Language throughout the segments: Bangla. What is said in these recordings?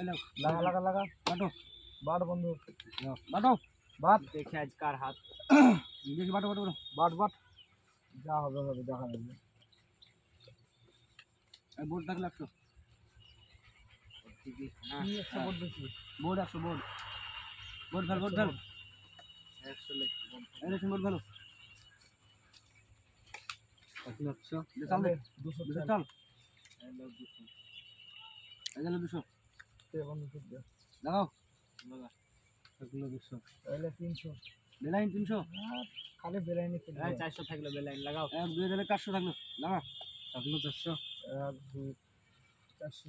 এই নাও, লাগা লাগা লাগা বাটো বাট বন্ধু নাও, বাটো বাট দেখে আজ কার হাত দেখি বাটো বাটো বাটো বাট বাট যা হবে হবে দেখা যাবে এই বোর্ড থাকলে একশো হ্যাঁ কি একটা বোর্ড দেখি বোর্ড একশো board board fail board fail একশো লেখ এই রেশন বোর্ড ফেলো একশো একশো চাল দে দুশো দুশো চাল চাল এই গেলে দুশো বন্ধু ঠিক এগুলো দুশো। তাহলে তিনশো। বেলাইন তিনশো? খালি বেলাইনি কিনবে চারশো থাকল বেলাইন লাগাও। এক দুই দিলে চারশো থাকল। লাগা থাকল চারশো। এক দুই চারশো।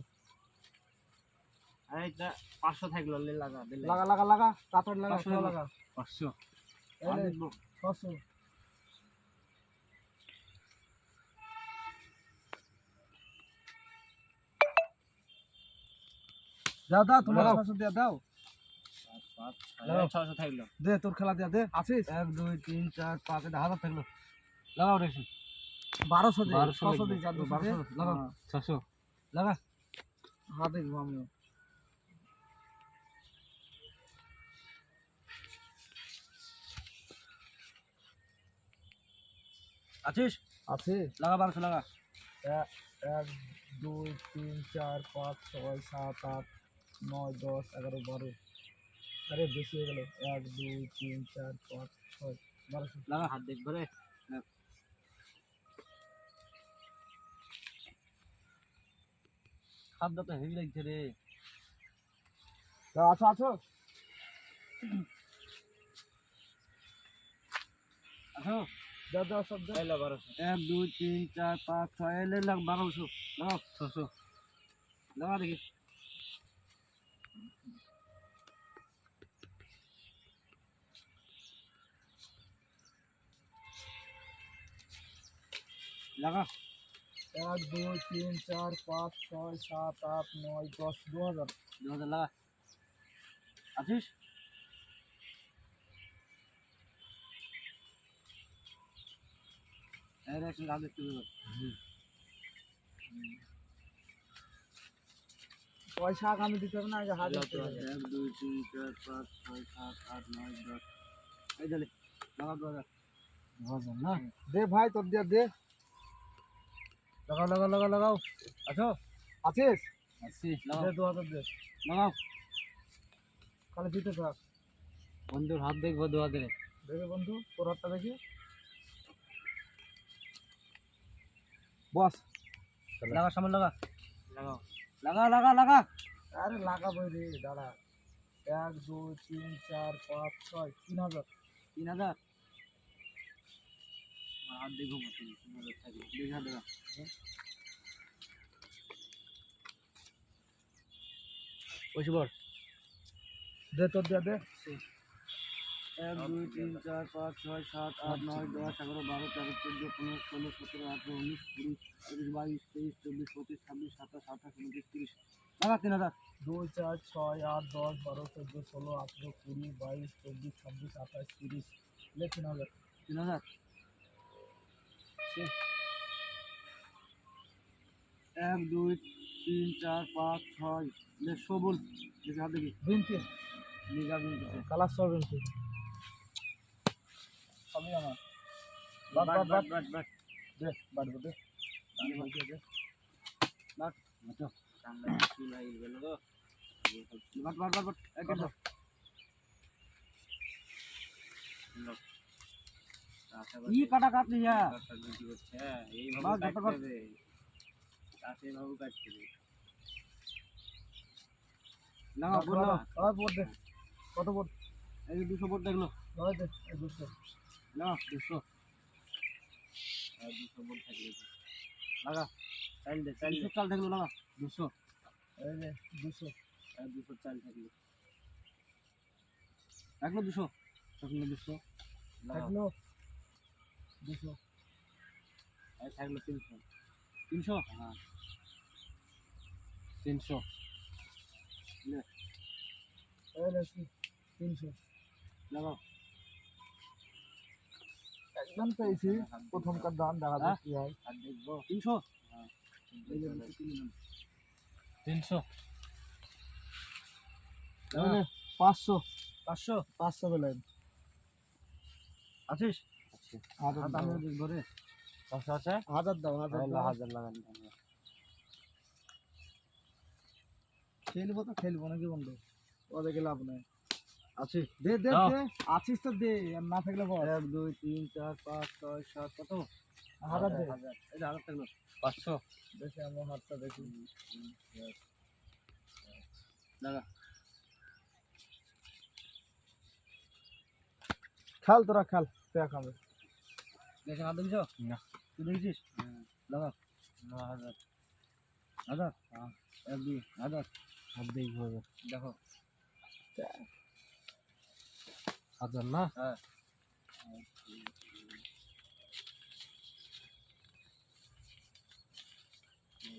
আর এটা পাঁচশো থাকল লাগা লাগা লাগা লাগা। কাতর লাগা পাঁচশো লাগা। পাঁচশো। ছশো। দাও দাও তোমার ছশো দিয়া দাও। ছশো থাকল দে তোর খেলা দিয়া দে। আছিস? এক দুই তিন চার পাঁচ এটা হাজার থাকল লাগাও রেশন বারোশো দে বারোশো ছশো লাগবে। দে। চার বারোশো লাগাও। হ্যাঁ। ছশো। লাগা। দেখব আমিও। আছিস? আছে লাগা বারোশো লাগা। এক দুই তিন চার পাঁচ ছয় সাত আট নয় দশ এগারো বারো। আরে বেশি হয়ে গেল। এক দুই তিন চার পাঁচ ছয় বারোশো লাগা হাত দেখব রে খাদ্য তো হেভি লাগছে রে। আছো আছো? আসো দাও দাও সব এলো বারোশো। এক দুই তিন চার পাঁচ ছয় এলে লাগ বারোশো। লাগাও ছশো। লাগা দেখি। লাগা এক দুই তিন চার পাঁচ ছয় সাত আট নয় দশ দু হাজার দু হাজার লাগা আছিস এই রেশন কার্ড দেখতে দেবো পয়সা আগামী দিতে হবে না আগে হাজার এলো তো টাকা। এক দুই তিন চার পাঁচ ছয় সাত আট নয় দশ এই দিলে লাগা দু হাজার দু হাজার না দে ভাই তোর দিয়া দে লাগাও লাগাও লাগাও লাগাও। আছো? আছিস? আছি লাগাও। দে দু হাজার দে। লাগাও। খালি দিতে থাক। বন্ধুর হাত দেখব দু হাজারে দেখে বন্ধু তোর হাতটা দেখি। বস। লাগা সামনে লাগা লাগাও। লাগা লাগা লাগা আরে লাগাবো রে দাঁড়া। এক দুই তিন চার পাঁচ ছয় তিন হাজার। তিন হাজার? আমার হাত দেখব মতো তিন হাজার থাকবে দুই হাজার টাকা পয়সা বল দে তোর দিয়া দে। এক দুই তিন চার পাঁচ ছয় সাত আট নয় দশ এগারো বারো তেরো চোদ্দ পনেরো ষোলো সতেরো আঠেরো উনিশ কুড়ি একুশ বাইশ তেইশ চব্বিশ পঁচিশ ছাব্বিশ সাতাশ আঠাশ উনত্রিশ তিরিশ। লাগা তিন হাজার। দুই চার ছয় আট দশ বারো চোদ্দ ষোলো আঠেরো কুড়ি বাইশ চব্বিশ ছাব্বিশ আঠাশ তিরিশ। তিন হাজার। তিন হাজার। এক দুই তিন চার পাঁচ ছয় লে সবুল দেখি। বিনতি লিগা বিনতে কালার সব বিনতি সবই আমার। But but but but but but but দে বাটবো দে দে বাট বাটো সামনে চুল হয়ে গেল গো বাট বাট বাট বাট এক ই কাটা কাটলি হ্যাঁ, বোর্ড কত বোর্ড? এই দুশো বোর্ড দেখল। দুশো লাগা দুশো দুশো। বল থাকলে লাগা। চাল দে চাল দুশো চাল দেখল লাগা। দুশো। দুশো। দুশো চাল থাকলে। রাখল দুশো? রাখল দুশো। থাকল। দুশো। থাকল তিনশো। তিনশো? হ্যাঁ। তিনশো। তিনশো। লাগাও একদম পেয়েছি প্রথমকার দাম দেখা যাক কি হয়। আর দেখব। তিনশো? হ্যাঁ। তিনশো। পাঁচশো। পাঁচশো? পাঁচশো বেলেন আছিস? হাজার দাও। হাজার হাজার লাগান। খেলব তো খেলব নাকি বন্ধু? ওদেরকে লাভ নাই। আছে। দে দে দে আছিস তো দে আর না থাকলে বল। এক দুই তিন চার পাঁচ ছয় সাত কত? হাজার দে। হাজার। এই যে হাজার থাকল। পাঁচশো। দেখি আমার হাতটা দেখি। লাগা খাল তোরা খাল। দেখ আমি দেখে হাত দিয়েছ? না। তুই দেখেছিস? লাগা না হাজার। হাজার এক দুই হাজার। হাত দিয়ে হবে? দেখো। হাজার না? হ্যাঁ।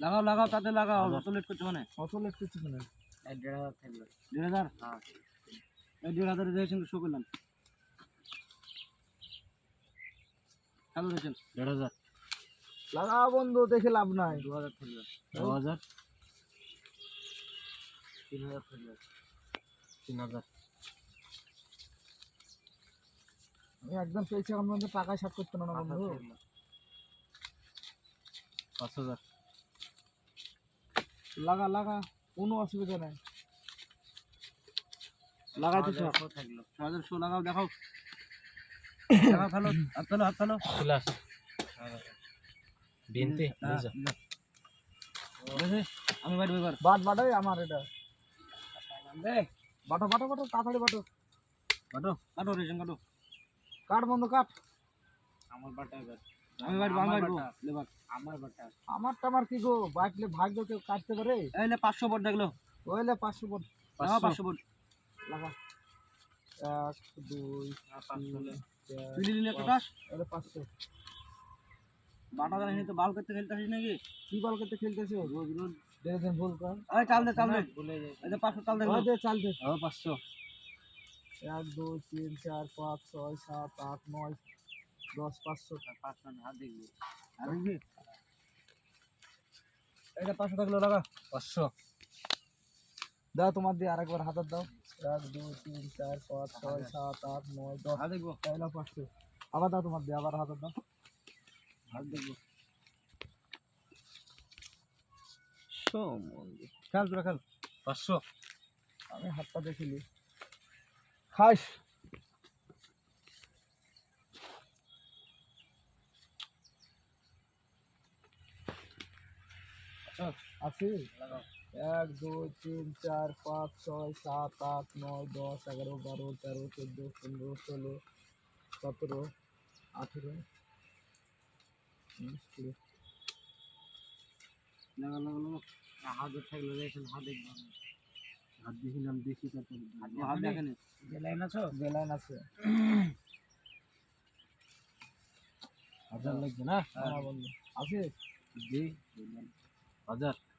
লাগাও লাগাও তাতে লাগাও। অত লেট করছ মানে অত লেট কিছু না? দেড় হাজার থাকল। দেড় হাজার? হ্যাঁ। দেড় হাজার দেখেছেন শো করলাম। হ্যালো দেখেন দেড় হাজার। লাগা বন্ধু দেখে লাভ নাই। দু হাজার থাকল দু হাজার? তিন হাজার থাকল তিন হাজার। আমি একদম পেয়েছি এখন পর্যন্ত টাকায় শার্ট করতে না বন্ধু। পাঁচ হাজার। লাগা লাগা কোনো অসুবিধা নাই। লাগাই দিছো থাকল। ছ হাজার শো লাগাও দেখাও। ফেলো হাত ফেলো হাত ফেলো। ক্লাস বিনতে আমি বাড়ি এবার বাট বাটাই আমার এটা। বাটো বাটো বাটো তাড়াতাড়ি বাটো। কাটো কাটো রেশন কাটো। কাট বন্ধ কাট। আমার বাটা এবার। আমি বাড়ি আমি বাড়ি লেবার আমার বাটা। কি গো বাটলে ভাগ্য কেউ কাটতে পারে? এই লে পাঁচশো বোর্ড দেখল। ওইলে পাঁচশো বোর্ড পাঁচশো। বোর্ড লাগা। এক দুই পাঁচশো তিন, চার তুই নিলে একটা টাস ওইলে পাঁচশো। বাটা দাঁড়া তো বাল করতে খেলতে আসিস নাকি? কি বল করতে খেলতেছো রোজ রোজ দেখেছেন ভুল কর। এই চাল দে চাল দে। এই যে পাঁচশো চাল দেখল দে চাল দে। ও পাঁচশো। এক দুই তিন চার পাঁচ ছয় সাত আট নয় দশ পাঁচশো। পাঁচশো না হাত দেখবি। আর দেখবি? এটা পাঁচশো থাকল লাগা পাঁচশো। দাও তোমার দিয়ে আরেকবার হাজার দাও। এক দুই তিন চার পাঁচ ছয় সাত আট নয় দশ। হাত দেখব। তাইলে পাঁচশো আবার দাও তোমার দিয়ে আবার হাজার দাও। হাত দেখব। খেল তোরা খেল। পাঁচশো। আমি হাতটা দেখিলি খাস আছি এক দুই তিন চার পাঁচ ছয় সাত আট নয় দশ এগারো বারো তেরো চোদ্দ পনেরো ষোলো সতেরো আঠেরো উনিশ কুড়ি। লাগা লাগা লাগা হাত থাকল দেখেন হাত হাত দেখিলাম দেখি তারপর। হাত দেখেন? লাইন আছো? বেলাইন আছে। হাজার লাগবে না? হ্যাঁ বন্ধু আছে জি হাজার? এক,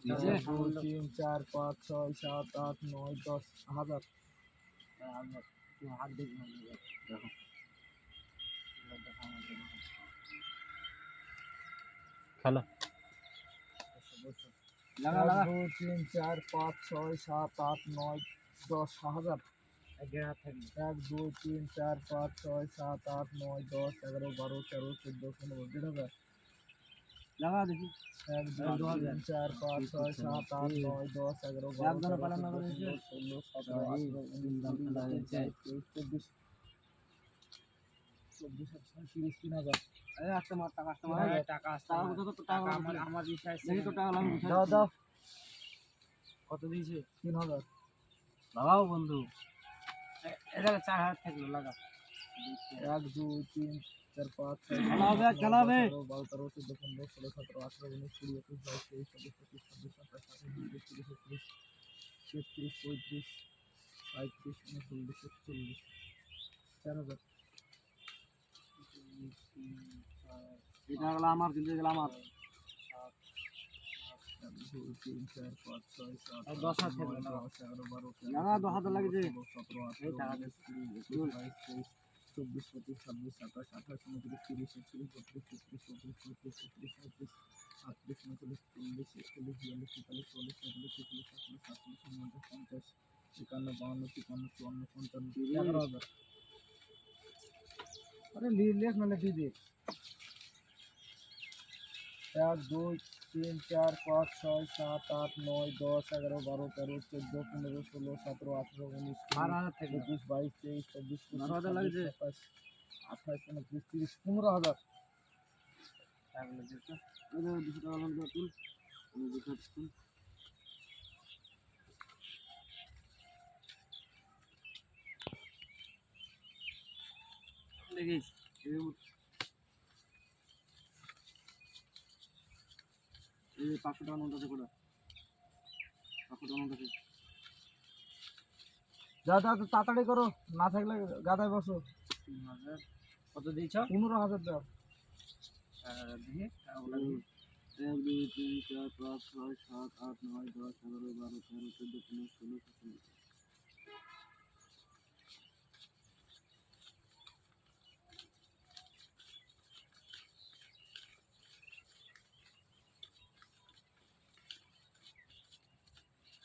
দুই তিন চার পাঁচ ছয় সাত আট নয় দশ হাজার হাত দেখব দেখো খেলো লাগা এক, লাগা দুই তিন চার পাঁচ ছয় সাত আট নয় দশ হাজার দেড় হাত থাকবে এক দুই তিন চার পাঁচ ছয় সাত আট নয় দশ এগারো বারো তেরো চোদ্দ পনেরো দেড় হাজার লাগা দেখি এক দুই তিন চার পাঁচ ছয় সাত আট নয় দশ এগারো বারো একজনে তেরো পালানো চোদ্দ করেছে। পনেরো ষোলো সতেরো এই উনিশ কুড়ি খেলা একুশ হয়েছে। বাইশ তেইশ চব্বিশ চব্বিশ আঠাশ তিরিশ তিন হাজার এই আসতে মার টাকা আসতে মার টাকা আসতে টাকা তো টাকা আমার আমার বিষয় দেখি তো টাকা লাগবে দাও দাও কত দিয়েছে তিন হাজার লাগাও বন্ধু এটা চার হাজার থাকল লাগা এক দুই তিন চার পাঁচ খেলা হবে, বারো তেরো চোদ্দ পনেরো ষোলো সতেরো আঠারো উনিশ কুড়ি একুশ বাইশ তেইশ চব্বিশ পঁচিশ ছাব্বিশ সাতাশ আঠাশ উনত্রিশ তিরিশ একত্রিশ তেত্রিশ পঁয়ত্রিশ সাঁত্রিশ উনচল্লিশ একচল্লিশ চার হাজার। এটা গেল আমার কিন্তু গেল আমার। দশ হাজার লাগা। ষোলো, সতেরো আঠারো উনিশ কুড়ি একুশ বাইশ তেইশ চব্বিশ পঁচিশ ছাব্বিশ সাতাশ আঠাশ উনত্রিশ তিরিশ একত্রিশ বত্রিশ তেত্রিশ চৌত্রিশ পঁয়ত্রিশ ছত্রিশ সাঁত্রিশ আটত্রিশ উনচল্লিশ চল্লিশ একচল্লিশ বিয়াল্লিশ তেতাল্লিশ চল্লিশ পঁয়তাল্লিশ ছেচল্লিশ সাতচল্লিশ সাতচল্লিশ উনপঞ্চাশ পঞ্চাশ একান্ন একান্ন বাউন্ন তিপ্পান্ন চুয়ান্ন পঞ্চান্ন তিরিশ। এগারো হাজার আরে লি- লেখ নাহলে দিয়ে দে এক দুই তিন চার পাঁচ ছয় সাত আট নয় দশ এগারো বারো তেরো চোদ্দ পনেরো ষোলো সতেরো আঠেরো উনিশ বারো কুড়ি হাজার থেকে একুশ বাইশ তেইশ চব্বিশ পঁচিশ বারো হাজার ছাব্বিশ, লাগছে? সাতাশ আঠাশ উনত্রিশ তিরিশ পনেরো হাজার এগুলো যেটা এই যে দুশো টাকা দাম দিয়ে তুল আমি দুশো তুল দেখিস এই পাঁচশো টাকা নোট আছে কোটা পাঁচশো টাকা নোট আছে। যা যা তাড়াতাড়ি করো। না থাকলে গাদায় বসো। কত দিয়েছ? পনেরো হাজার দাও। দিয়ে এক দুই তিন চার পাঁচ ছয় সাত আট নয় দশ এগারো বারো তেরো চোদ্দ পনেরো ষোলো সতেরো এখানে সাত হাজার আছে সাত হাজার আছে কত দিছিস দশ হাজার থেকে এগুলো দাও এগুলা তুই পনেরো কত হাজার দিছিস কত পনেরো হাজার হাজার পনেরো হাজার তাহলে এক দুই তিন চার পাঁচ ছয় সাত আট নয় দশ এগারো এক বারো দুই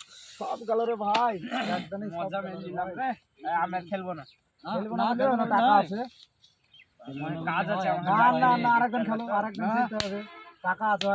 সব গেল রে ভাই একদম মজা মেরে রে আমি খেলব না। খেলব না খেলব না, টাকা আছে। কাজ আছে না না না। আরেকজন খেলো আরেকজন খেলতে হবে। টাকা আছে